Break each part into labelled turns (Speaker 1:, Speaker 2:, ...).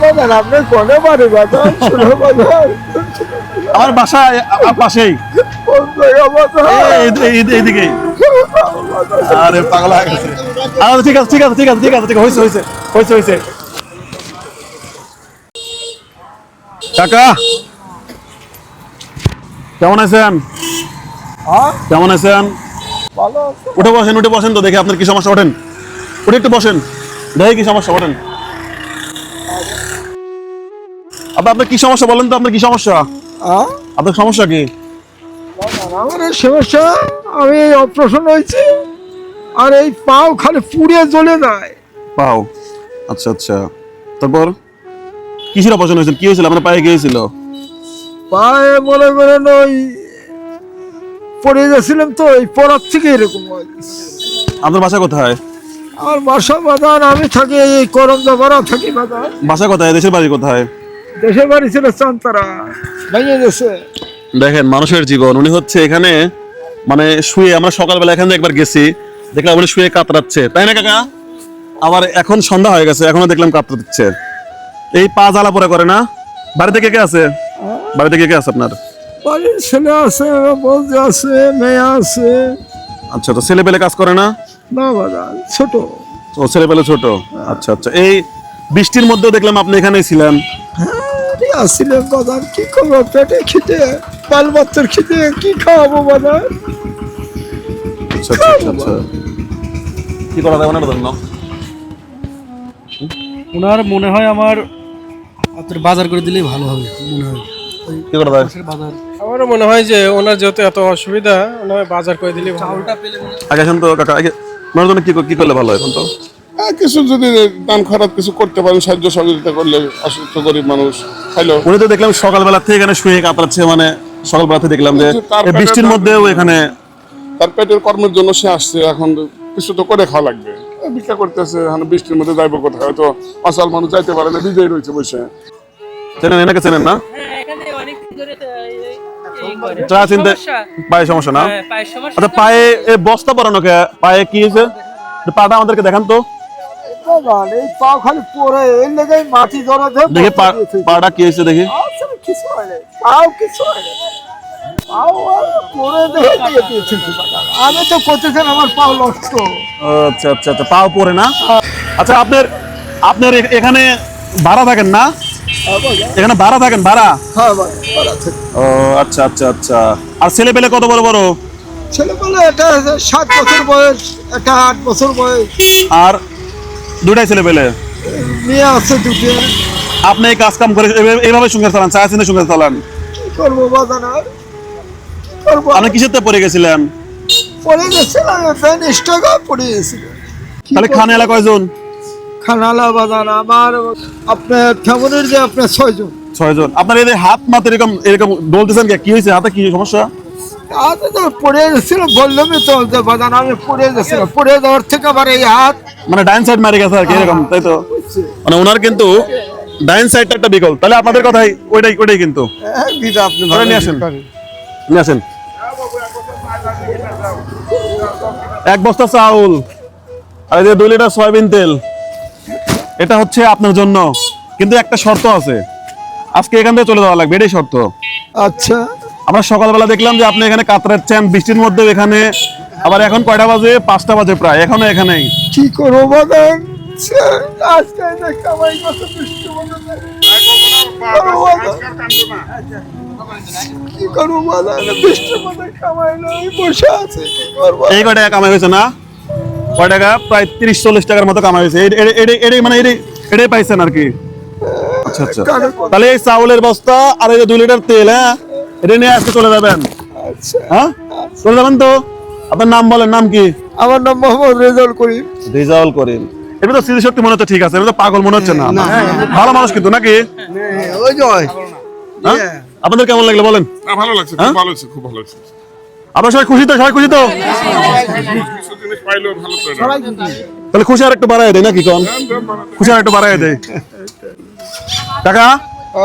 Speaker 1: বাজান আপনি কোনে বাড়ি বাজান?
Speaker 2: আমার বাসা পাশেই। আরে পাগলা হয়ে গেছে। ঠিক আছে ঠিক আছে ঠিক আছে ঠিক আছে ঠিক হয়েছে হয়েছে হয়েছে হয়েছে। কাকা কেমন আছেন?
Speaker 1: হ্যাঁ?
Speaker 2: কেমন আছেন? উঠে বসেন উঠে বসেন তো দেখি আপনার কি সমস্যা ওঠেন। উঠে একটু বসেন। দেখি কি সমস্যা ওঠেন। আপনার আপনার কি সমস্যা বলেন তো আপনার কি সমস্যা? আপনার সমস্যা কি?
Speaker 1: আমার সমস্যা আমি অপারেশন হয়েছি আর এই পাও খালি পুড়ে জ্বলে যায়।
Speaker 2: পাও? আচ্ছা আচ্ছা। তারপর? কিসের অপারেশন হয়েছিল? কি হয়েছিল? আপনার পায়ে গিয়েছিল
Speaker 1: পায়ে মনে করেন ওই পড়ে গেছিলাম তো এই পড়ার থেকে এরকম
Speaker 2: আপনার বাসা কোথায়?
Speaker 1: আমার বাসা বাজার আমি থাকি এই করম দাবারা থাকি বাজার।
Speaker 2: বাসা কোথায়? দেশের বাড়ি কোথায়?
Speaker 1: দেশের বাড়ি ছিল চান্তারা। ভেঙে গেছে।
Speaker 2: দেখেন মানুষের জীবন। উনি হচ্ছে এখানে মানে শুয়ে আমরা সকালবেলা এখানে একবার গেছি। দেখলাম উনি শুয়ে কাতরাচ্ছে। তাই না কাকা? আবার এখন সন্ধ্যা হয়ে গেছে এখনও দেখলাম কাতরাচ্ছে। এই পা জ্বালা পরে করে না? বাড়িতে কে কে আছে? বাড়িতে কে কে আছে আপনার?
Speaker 1: বাড়ির ছেলে আছে বৌদি আছে মেয়ে আছে।
Speaker 2: আচ্ছা তো ছেলে পেলে কাজ করে না?
Speaker 1: না বাজার ছোট।
Speaker 2: ও ছেলে পেলে ছোট আচ্ছা আচ্ছা। এই বৃষ্টির মধ্যেও দেখলাম আপনি এখানেই ছিলেন।
Speaker 1: হ্যাঁ আসছিলাম বাজার কি করব? পেটে খিদে বাল বাচ্চার খিদে কি খাওয়াবো বাজার
Speaker 2: আচ্ছা আচ্ছা আচ্ছা, কি করা যায় ওনার জন্য?
Speaker 3: ওনার মনে হয় আমার আপনার বাজার করে দিলেই ভালো হবে মনে হয়।
Speaker 2: কি করা যায়?
Speaker 3: বাজার।
Speaker 4: আমারও মনে হয় যে ওনার যেহেতু এত অসুবিধা ওনার বাজার করে দিলে ভালো হয়।
Speaker 2: আগে আসেন তো কাকা আগে ওনার জন্য কি কি করলে ভালো হয় এখন তো?
Speaker 5: কিছু যদি দান খারাপ কিছু করতে পারেন সাহায্য সহযোগিতা করলে অসুস্থ গরিব মানুষ খাইলো
Speaker 2: উনি তো দেখলাম সকালবেলা থেকে এখানে শুয়ে কাতরাচ্ছে মানে সকালবেলা থেকে দেখলাম যে বৃষ্টির মধ্যেও এখানে
Speaker 5: তার পেটের কর্মের জন্য সে আসছে এখন কিছু তো করে খাওয়া লাগবে। ভিক্ষা করতেছে এখন বৃষ্টির মধ্যে যাইবো কোথায়? হয়তো অসল মানুষ যাইতে পারে না বিজয় রয়েছে বসে।
Speaker 2: চেনেন এনাকে চেনেন না?
Speaker 6: হ্যাঁ, এখানে অনেক ধরে
Speaker 2: চা চিনতে? পায়ে সমস্যা না?
Speaker 6: হ্যাঁ,
Speaker 2: আচ্ছা পায়ে এই বস্তা পরানো কে? পায়ে কি হয়েছে? পাটা আমাদেরকে দেখান তো। দেখি পাটা কি হয়েছে দেখি।
Speaker 1: কিছু পাও কিছু পাও আর পড়ে দেখে দিয়ে দিয়েছে। বাজার। আমি তো করতেছেন আমার পাও নষ্ট।
Speaker 2: আচ্ছা আচ্ছা আচ্ছা পাও পরে না? আচ্ছা আপনার আপনার এখানে ভাড়া থাকেন না? এখানে ভাড়া থাকেন ভাড়া?
Speaker 1: হ্যাঁ।
Speaker 2: ও আচ্ছা আচ্ছা আচ্ছা। আর ছেলে পেলে কত বড় বড়?
Speaker 1: ছেলেবেলা এটা সাত বছর বয়স একটা আট বছর বয়স।
Speaker 2: আর দুটাই ছেলে পেলে
Speaker 1: মেয়ে আছে দুটো।
Speaker 2: আপনি এই কাজ কাম করে এইভাবে সংসার চালান চা চিনে সংসার চালান?
Speaker 1: করব বাজার আর? করব
Speaker 2: আপনি কিসের পড়ে গেছিলেন?
Speaker 1: পড়ে গেছিলাম ফ্যান স্টকা পড়ে গেছিল
Speaker 2: তাহলে খানে এলাকা কয়জন
Speaker 1: খানালা বাজার আমার আপনার ফ্যামিলির যে আপনার ছয়জন।
Speaker 2: ছয়জন। আপনার যে হাত মাথা এরকম এরকম ডলতেছেন কে? হয়েছে? হাতে কি সমস্যা?
Speaker 1: আমি তো পড়ে গেছিল বললামই তো যে বাজার আমি পড়ে গেছিলাম পড়ে যাওয়ার থেকে আবার এই হাত
Speaker 2: মানে ডাইন সাইড মারি গেছে আর কি এরকম তাই তো? মানে ওনার কিন্তু ডাইন সাইডটা একটা বিকল তাহলে আপনাদের কথাই ওইটাই ওইটাই কিন্তু।
Speaker 1: হ্যাঁ, আপনি
Speaker 2: ধরে নিয়ে আসেন। নিয়ে আসেন। এক বস্তা চাউল। আর এই যে দুই লিটার সয়াবিন তেল। এটা হচ্ছে আপনার জন্য। কিন্তু একটা শর্ত আছে। আজকে এখান থেকে চলে যাওয়া লাগবে এটাই শর্ত।
Speaker 1: আচ্ছা।
Speaker 2: আমরা সকালবেলা দেখলাম যে আপনি এখানে কাতরাচ্ছেন বৃষ্টির মধ্যে এখানে আবার এখন কয়টা বাজে? পাঁচটা বাজে প্রায় এখনও এখানেই।
Speaker 1: কি করব আজকে কামাই কত বৃষ্টি
Speaker 2: এই কয় টাকা কামাই হয়েছে না? কয় টাকা? প্রায় তিরিশ চল্লিশ টাকার মতো কামাই হয়েছে। এটাই মানে এটাই পাইছেন আর কি? আচ্ছা আচ্ছা। তাহলে এই চাউলের বস্তা আর এই যে দুই লিটার তেল হ্যাঁ? এটা নিয়ে আজকে চলে যাবেন।
Speaker 1: আচ্ছা।
Speaker 2: হ্যাঁ? চলে যাবেন তো? আপনার নাম বলেন নাম কি?
Speaker 1: আমার নাম মোহাম্মদ রেজাউল করিম।
Speaker 2: রিজাউল করিম। এটা তো স্মৃতিশক্তি মনে হচ্ছে ঠিক আছে এটা তো পাগল মনে হচ্ছে না। ভালো মানুষ কিন্তু নাকি?
Speaker 1: ওই জয়
Speaker 2: হ্যাঁ? আপনাদের কেমন লাগল বলেন?
Speaker 5: ভালো লাগছে খুব ভালো লাগছে খুব ভালো লাগছে।
Speaker 2: আপনার সবাই খুশি তো? সবাই খুশি তো। তাহলে খুশি আর একটু বাড়াই দেয় নাকি কোন? খুশি আর একটু বাড়াই দেয়। টাকা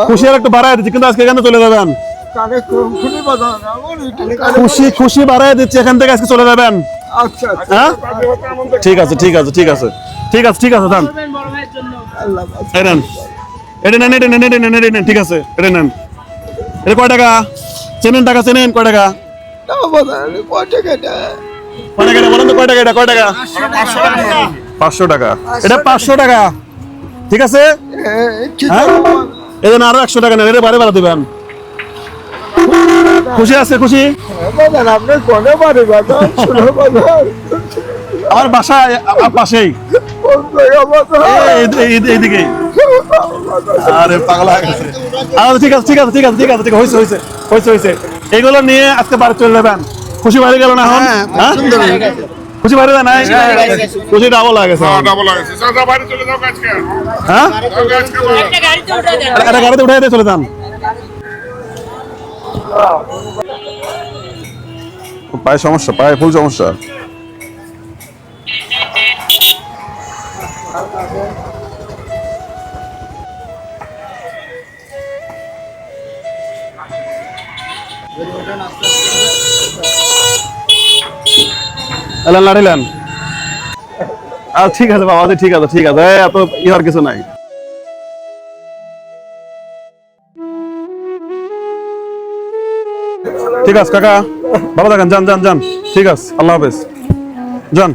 Speaker 2: খুশি আর একটু বাড়াই দিচ্ছি, কিন্তু আজকে এখানে চলে যাবেন। খুশি খুশি বাড়াই দিচ্ছি, এখান থেকে আজকে চলে যাবেন। হ্যাঁ? ঠিক আছে ঠিক আছে ঠিক আছে। ঠিক আছে ঠিক আছে, যান। নেন। এটা নেন এটা নেন এটা নেন এটা নেন, ঠিক আছে। এটা নেন। এটা কয় টাকা? চেনেন টাকা, চেনেন, কয় টাকা?
Speaker 1: কয় টাকা এটা?
Speaker 2: কয় টাকা বলেন তো কয় টাকা এটা? কয় টাকা? পাঁচশো টাকা। এটা পাঁচশো টাকা। ঠিক আছে? হ্যাঁ? এজন্য আরও একশো টাকা নেন এটা বারে দিবেন। খুশি আছে খুশি?
Speaker 1: হ্যাঁ,
Speaker 2: আমার বাসা পাশেই। এইদিকেই আরে পাগলা হয়ে গেছে। আচ্ছা ঠিক আছে ঠিক আছে ঠিক আছে ঠিক আছে ঠিক আছে হয়েছে হয়েছে হয়েছে হয়েছে এগুলো নিয়ে আজকে বাড়ি চলে যাবেন। খুশি বাড়ি গেল না এখন? হ্যাঁ? খুশি বাড়ি যায় নাই খুশি ডাবল হয়ে গেছে
Speaker 5: ডাবল চলে যাও আজকে।
Speaker 2: হ্যাঁ?
Speaker 5: বলো।
Speaker 6: একটা গাড়িতে উঠে দেন।
Speaker 2: এটা গাড়িতে উঠে দিয়ে চলে যান। পায়ে সমস্যা পায়ে ফুল সমস্যা। লাড়িলেন ঠিক আছে বাবা ঠিক আছে ঠিক আছে। এত ইহার কিছু নাই। ঠিক আছে, কাকা। বাবা থাকেন যান যান যান। ঠিক আছে, আল্লাহ হাফেজ। যান।